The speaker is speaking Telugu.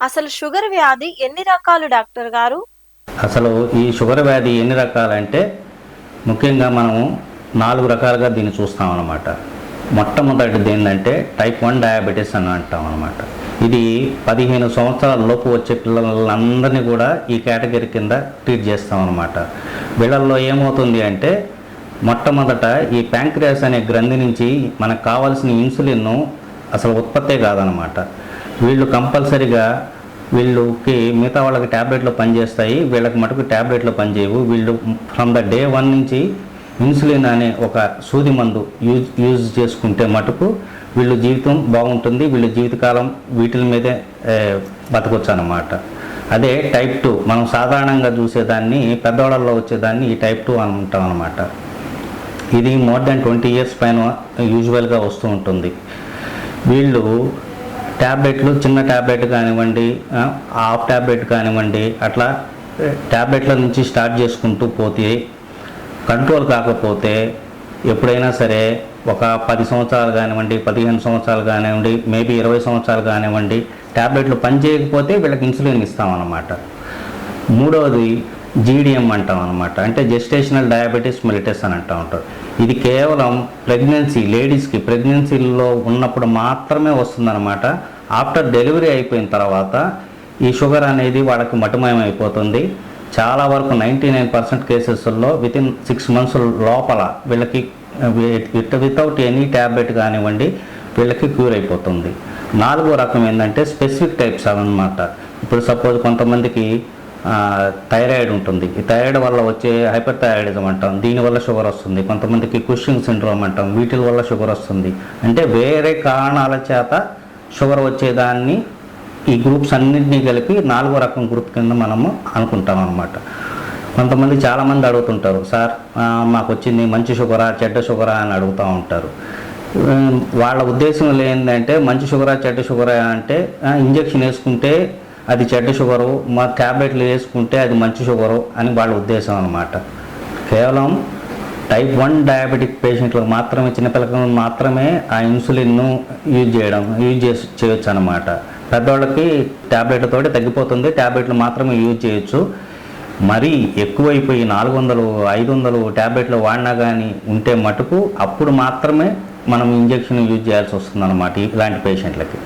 అసలు షుగర్ వ్యాధి ఎన్ని రకాలు డాక్టర్ గారు? అసలు ఈ షుగర్ వ్యాధి ఎన్ని రకాలంటే ముఖ్యంగా మనము నాలుగు రకాలుగా దీన్ని చూస్తాం అన్నమాట. మొట్టమొదటిది ఏంటంటే టైప్ వన్ డయాబెటీస్ అని అంటాం అనమాట ఇది పదిహేను సంవత్సరాల లోపు వచ్చే పిల్లలందరినీ కూడా ఈ కేటగిరీ కింద ట్రీట్ చేస్తాం అనమాట వీళ్ళల్లో ఏమవుతుంది అంటే మొట్టమొదట ఈ ప్యాంక్రియాస్ అనే గ్రంథి నుంచి మనకు కావాల్సిన ఇన్సులిన్ను అసలు ఉత్పత్తే కాదనమాట వీళ్ళు కంపల్సరిగా వీళ్ళకి మిగతా వాళ్ళకి ట్యాబ్లెట్లు పనిచేస్తాయి వీళ్ళకి మటుకు ట్యాబ్లెట్లు పనిచేయవు. వీళ్ళు ఫ్రమ్ ద డే వన్ నుంచి ఇన్సులిన్ అనే ఒక సూది మందు యూజ్ యూజ్ చేసుకుంటే మటుకు వీళ్ళు జీవితం బాగుంటుంది వీళ్ళ జీవితకాలం వీటి మీదే బతకొచ్చు అన్నమాట అదే టైప్ టూ మనం సాధారణంగా చూసేదాన్ని పెద్దవాళ్ళల్లో వచ్చేదాన్ని ఈ టైప్ టూ ఉంటాం అనమాట ఇది మోర్ దాన్ ట్వంటీ ఇయర్స్ పైన యూజువల్గా వస్తూ ఉంటుంది. వీళ్ళు ట్యాబ్లెట్లు చిన్న ట్యాబ్లెట్ కానివ్వండి హాఫ్ ట్యాబ్లెట్ కానివ్వండి అట్లా ట్యాబ్లెట్ల నుంచి స్టార్ట్ చేసుకుంటూ పోతే కంట్రోల్ కాకపోతే ఎప్పుడైనా సరే ఒక పది సంవత్సరాలు కానివ్వండి పదిహేను సంవత్సరాలు కానివ్వండి మేబీ ఇరవై సంవత్సరాలు కానివ్వండి ట్యాబ్లెట్లు పనిచేయకపోతే వీళ్ళకి ఇన్సులిన్ ఇస్తామన్నమాట. మూడవది జీడిఎం అంటాం అనమాట అంటే జెస్టేషనల్ డయాబెటీస్ మిలిటస్ అని అంటూ ఉంటారు. ఇది కేవలం ప్రెగ్నెన్సీ లేడీస్కి ప్రెగ్నెన్సీలో ఉన్నప్పుడు మాత్రమే వస్తుందన్నమాట. ఆఫ్టర్ డెలివరీ అయిపోయిన తర్వాత ఈ షుగర్ అనేది వాళ్ళకి మటుమయం అయిపోతుంది చాలా వరకు నైంటీ నైన్ పర్సెంట్ కేసెస్లో వితిన్ సిక్స్ మంత్స్ లోపల వీళ్ళకి వితౌట్ ఎనీ ట్యాబ్లెట్ కానివ్వండి వీళ్ళకి క్యూర్ అయిపోతుంది. నాలుగో రకం ఏంటంటే స్పెసిఫిక్ టైప్స్ అనమాట ఇప్పుడు సపోజ్ కొంతమందికి థైరాయిడ్ ఉంటుంది. ఈ థైరాయిడ్ వల్ల వచ్చే హైపర్ థైరాయిడిజం అంటాం దీనివల్ల షుగర్ వస్తుంది. కొంతమందికి కుషింగ్ సిండ్రోమ్ అంటాం. వీటి వల్ల షుగర్ వస్తుంది. అంటే వేరే కారణాల చేత షుగర్ వచ్చేదాన్ని ఈ గ్రూప్స్ అన్నింటినీ కలిపి నాలుగో రకం గ్రూప్ కింద మనము అనుకుంటాం అనమాట కొంతమంది చాలామంది అడుగుతుంటారు సార్ మాకు వచ్చింది మంచి షుగరా చెడ్డ షుగరా? అని అడుగుతూ ఉంటారు. వాళ్ళ ఉద్దేశం ఏంటంటే మంచి షుగరా చెడ్డ షుగరా? అంటే ఇంజక్షన్ ఇంజెక్షన్ వేసుకుంటే అది చెడ్డ షుగరు మా ట్యాబ్లెట్లు వేసుకుంటే అది మంచి షుగరు అని వాళ్ళ ఉద్దేశం అనమాట కేవలం టైప్ వన్ డయాబెటిక్ పేషెంట్లకు మాత్రమే చిన్నపిల్లలకు మాత్రమే ఆ ఇన్సులిన్ను యూజ్ చేయడం యూజ్ చేసి చేయొచ్చు అనమాట పెద్దవాళ్ళకి ట్యాబ్లెట్లతోటి తగ్గిపోతుంది ట్యాబ్లెట్లు మాత్రమే యూజ్ చేయొచ్చు. మరీ ఎక్కువైపోయి నాలుగు వందలు ఐదు వందలు ట్యాబ్లెట్లు వాడినా కానీ ఉంటే మటుకు అప్పుడు మాత్రమే మనం ఇంజెక్షన్ యూజ్ చేయాల్సి వస్తుంది అనమాట ఇలాంటి పేషెంట్లకి